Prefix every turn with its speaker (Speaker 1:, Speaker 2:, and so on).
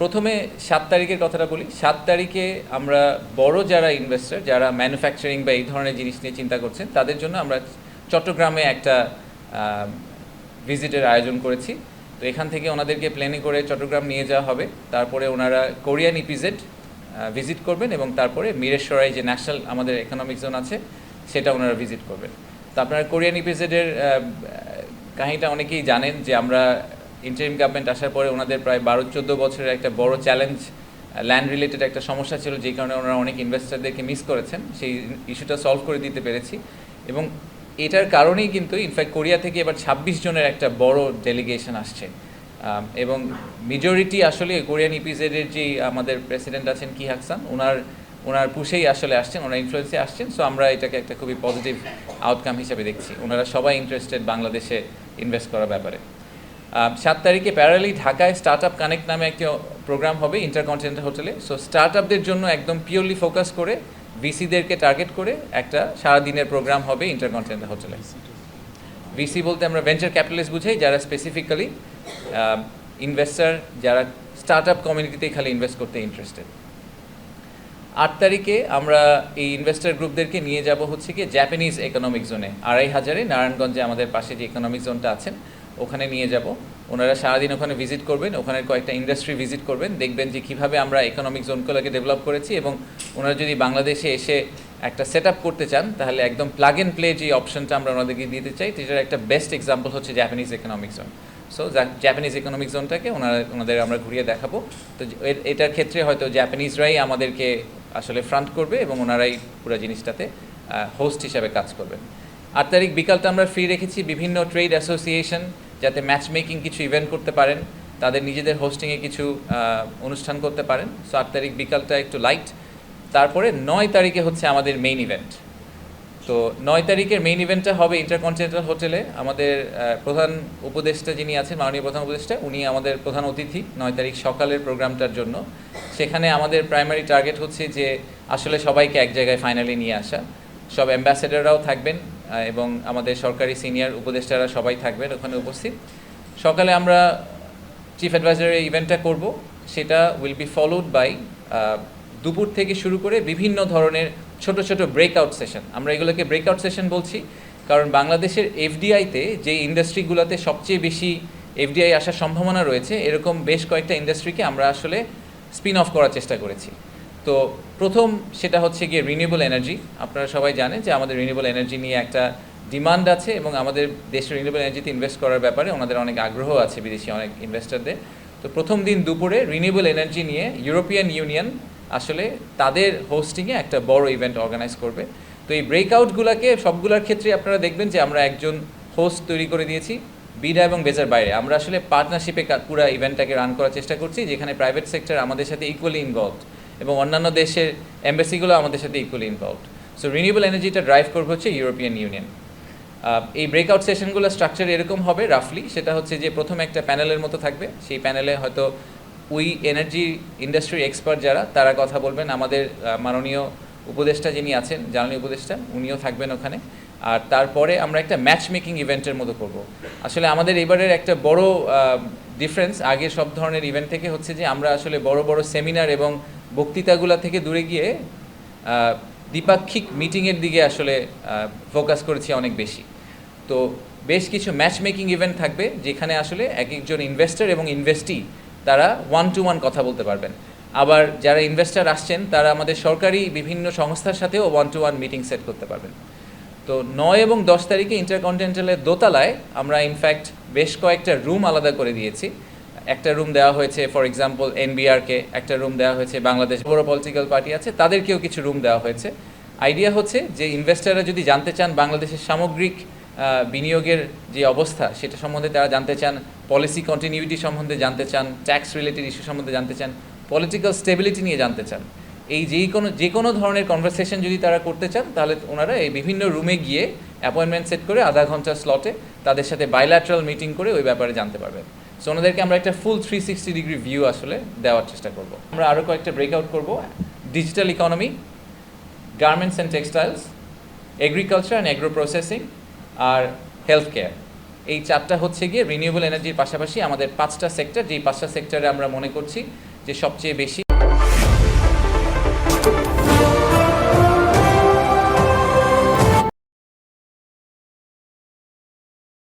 Speaker 1: প্রথমে সাত তারিখের কথাটা বলি। সাত তারিখে আমরা বড় যারা ইনভেস্টর যারা ম্যানুফ্যাকচারিং বা এই ধরনের জিনিস নিয়ে চিন্তা করছেন, তাদের জন্য আমরা চট্টগ্রামে একটা ভিজিটের আয়োজন করেছি। তো এখান থেকে ওনাদেরকে প্লেনে করে চট্টগ্রাম নিয়ে যাওয়া হবে। তারপরে ওনারা কোরিয়ান ইপিজেড ভিজিট করবেন এবং তারপরে মিরেশ্বরাই যে ন্যাশনাল আমাদের ইকোনমিক জোন আছে, সেটা ওনারা ভিজিট করবেন। তো আপনারা কোরিয়ান ইপিজেডের কাহিনীটা অনেকেই জানেন যে আমরা ইন্টারিম গভর্নমেন্ট আসার পরে ওনাদের প্রায় বারো, চোদ্দ বছরের একটা বড় চ্যালেঞ্জ ল্যান্ড রিলেটেড একটা সমস্যা ছিল, যেই কারণে ওনারা অনেক ইনভেস্টারদেরকে মিস করেছেন। সেই ইস্যুটা সলভ করে দিতে পেরেছি। এবং এটার কারণেই কিন্তু ইনফ্যাক্ট কোরিয়া থেকে এবার ছাব্বিশ জনের একটা বড় ডেলিগেশন আসছে। এবং মেজরিটি আসলে কোরিয়ান ইপিজেডের যে আমাদের প্রেসিডেন্ট আছেন কি হাকসান ওনার ওনার পুষেই আসলে আসছেন, ওনার ইনফ্লুয়েন্সে আসছেন। সো আমরা এটাকে একটা খুবই পজিটিভ আউটকাম হিসেবে দেখছি। ওনারা সবাই ইন্টারেস্টেড বাংলাদেশে ইনভেস্ট করার ব্যাপারে। সাত তারিখে প্যারালি ঢাকায় স্টার্ট আপ কানেক্ট নামে একটি প্রোগ্রাম হবে ইন্টারকন্টিনেন্টাল হোটেলে সো স্টার্ট আপদের জন্য একদম পিওরলি ফোকাস করে ভিসিদেরকে টার্গেট করে একটা সারাদিনের প্রোগ্রাম হবে ইন্টারকন্টিনেন্টাল হোটেলে ভিসি বলতে আমরা ভেঞ্চার ক্যাপিটালিস্ট বুঝাই, যারা স্পেসিফিক্যালি ইনভেস্টার যারা স্টার্ট আপ কমিউনিটিতে খালি ইনভেস্ট করতে ইন্টারেস্টেড আট তারিখে আমরা এই ইনভেস্টর গ্রুপদেরকে নিয়ে যাব হচ্ছে কি জাপানিজ ইকোনমিক জোনে আড়াই হাজারে, নারায়ণগঞ্জে আমাদের পাশে যে ইকোনমিক জোনটা আছেন ওখানে নিয়ে যাব। ওনারা সারাদিন ওখানে ভিজিট করবেন, ওখানে কয়েকটা ইন্ডাস্ট্রি ভিজিট করবেন, দেখবেন যে কীভাবে আমরা ইকোনমিক জোনগুলোকে ডেভেলপ করেছি এবং ওনারা যদি বাংলাদেশে এসে একটা সেট করতে চান, তাহলে একদম প্লাগ অ্যান্ড প্লে যে অপশনটা আমরা ওনাদেরকে দিতে চাই, সেটার একটা বেস্ট এক্সাম্পল হচ্ছে Japanese economic zone so Japanese economic জোনটাকে ওনারা, ওনাদের আমরা ঘুরিয়ে দেখাবো। তো এটার ক্ষেত্রে হয়তো জাপানিজরাই আমাদেরকে আসলে ফ্রন্ট করবে এবং ওনারাই পুরো জিনিসটাতে হোস্ট হিসাবে কাজ করবেন। আট তারিখ বিকালটা আমরা ফ্রি রেখেছি বিভিন্ন ট্রেড অ্যাসোসিয়েশন যাতে ম্যাচ মেকিং কিছু ইভেন্ট করতে পারেন, তাদের নিজেদের হোস্টিংয়ে কিছু অনুষ্ঠান করতে পারেন। সো আট তারিখ বিকালটা একটু লাইট তারপরে নয় তারিখে হচ্ছে আমাদের মেইন ইভেন্ট তো নয় তারিখের মেইন ইভেন্টটা হবে ইন্টারকন্টিনেন্টাল হোটেলে আমাদের প্রধান উপদেষ্টা যিনি আছেন, মাননীয় প্রধান উপদেষ্টা, উনি আমাদের প্রধান অতিথি নয় তারিখ সকালের প্রোগ্রামটার জন্য। সেখানে আমাদের প্রাইমারি টার্গেট হচ্ছে যে আসলে সবাইকে এক জায়গায় ফাইনালি নিয়ে আসা। সব অ্যাম্বাসেডাররাও থাকবেন এবং আমাদের সরকারি সিনিয়র উপদেষ্টারা সবাই থাকবেন ওখানে উপস্থিত। সকালে আমরা চিফ অ্যাডভাইজারের ইভেন্টটা করব। সেটা উইল বি ফলোড বাই দুপুর থেকে শুরু করে বিভিন্ন ধরনের ছোট ছোট ব্রেকআউট সেশন আমরা এগুলোকে ব্রেকআউট সেশন বলছি। কারণ বাংলাদেশের এফডিআইতে যে ইন্ডাস্ট্রিগুলোতে সবচেয়ে বেশি এফডিআই আসার সম্ভাবনা রয়েছে, এরকম বেশ কয়েকটা ইন্ডাস্ট্রিকে আমরা আসলে স্পিন অফ করার চেষ্টা করেছি। তো প্রথম সেটা হচ্ছে গিয়ে রিনিউয়েবল এনার্জি আপনারা সবাই জানেন যে আমাদের রিনিউয়েবল এনার্জি নিয়ে একটা ডিমান্ড আছে এবং আমাদের দেশের রিনিউয়েবল এনার্জিতে ইনভেস্ট করার ব্যাপারে ওনাদের অনেক আগ্রহ আছে বিদেশি অনেক ইনভেস্টরদের তো প্রথম দিন দুপুরে রিনিউয়েবল এনার্জি নিয়ে ইউরোপিয়ান ইউনিয়ন আসলে তাদের হোস্টিংয়ে একটা বড় ইভেন্ট অর্গানাইজ করবে। তো এই ব্রেকআউটগুলোকে সবগুলোর ক্ষেত্রে আপনারা দেখবেন যে আমরা একজন হোস্ট তৈরি করে দিয়েছি, বিডা এবং বেজার বাইরে। আমরা আসলে পার্টনারশিপে পুরো ইভেন্টটাকে রান করার চেষ্টা করছি, যেখানে প্রাইভেট সেক্টর আমাদের সাথে ইকুয়ালি ইনভলভড এবং অন্যান্য দেশের এম্বাসিগুলো আমাদের সাথে ইকুয়ালি ইনভলভড সো রিনিউয়েবল এনার্জিটা ড্রাইভ করবে হচ্ছে ইউরোপিয়ান ইউনিয়ন এই ব্রেকআউট সেশনগুলো স্ট্রাকচার এরকম হবে রাফলি সেটা হচ্ছে যে প্রথমে একটা প্যানেলের মতো থাকবে। সেই প্যানেলে হয়তো উই এনার্জি ইন্ডাস্ট্রির এক্সপার্ট যারা, তারা কথা বলবেন। আমাদের মাননীয় উপদেষ্টা যিনি আছেন, জ্বালানি উপদেষ্টা, উনিও থাকবেন ওখানে। আর তারপরে আমরা একটা ম্যাচ মেকিং ইভেন্টের মতো করব। আসলে আমাদের এবারের একটা বড় ডিফারেন্স আগে সব ধরনের ইভেন্ট থেকে হচ্ছে যে আমরা আসলে বড় বড় সেমিনার এবং বক্তৃতাগুলা থেকে দূরে গিয়ে দ্বিপাক্ষিক মিটিংয়ের দিকে আসলে ফোকাস করেছি অনেক বেশি। তো বেশ কিছু ম্যাচ মেকিং ইভেন্ট থাকবে যেখানে আসলে এক একজন ইনভেস্টর এবং ইনভেস্টি তারা ওয়ান টু ওয়ান কথা বলতে পারবেন। আবার যারা ইনভেস্টর আসছেন তারা আমাদের সরকারি বিভিন্ন সংস্থার সাথেও one to one meeting set করতে পারবেন। তো নয় এবং দশ তারিখে ইন্টারকন্টিনেন্টালের দোতলায় আমরা ইনফ্যাক্ট বেশ কয়েকটা রুম আলাদা করে দিয়েছি। একটা রুম দেওয়া হয়েছে ফর এক্সাম্পল এনবিআরকে একটা রুম দেওয়া হয়েছে বাংলাদেশ বড় পলিটিক্যাল পার্টি আছে, তাদেরকেও কিছু রুম দেওয়া হয়েছে। আইডিয়া হচ্ছে যে ইনভেস্টাররা যদি জানতে চান বাংলাদেশের সামগ্রিক বিনিয়োগের যে অবস্থা, সেটা সম্বন্ধে তারা জানতে চান পলিসি কন্টিনিউটি সম্বন্ধে জানতে চান ট্যাক্স রিলেটেড ইস্যু সম্বন্ধে জানতে চান পলিটিক্যাল স্টেবিলিটি নিয়ে জানতে চান এই যেই কোনো, যে কোনো ধরনের কনভারসেশন যদি তারা করতে চান, তাহলে ওনারা এই বিভিন্ন রুমে গিয়ে অ্যাপয়েন্টমেন্ট সেট করে আধা ঘণ্টার স্লটে তাদের সাথে বাইল্যাটারাল মিটিং করে ওই ব্যাপারে জানতে পারবেন। সো ওনাদেরকে আমরা একটা full three sixty degree view আসলে দেওয়ার চেষ্টা করব। আমরা আরও কয়েকটা ব্রেকআউট করব। Digital economy garments and textiles agriculture and agro processing R health care এই চারটা হচ্ছে গিয়ে রিনিউয়েবল এনার্জির পাশাপাশি আমাদের পাঁচটা সেক্টর যেই পাঁচটা সেক্টরে আমরা মনে করছি যে সবচেয়ে বেশি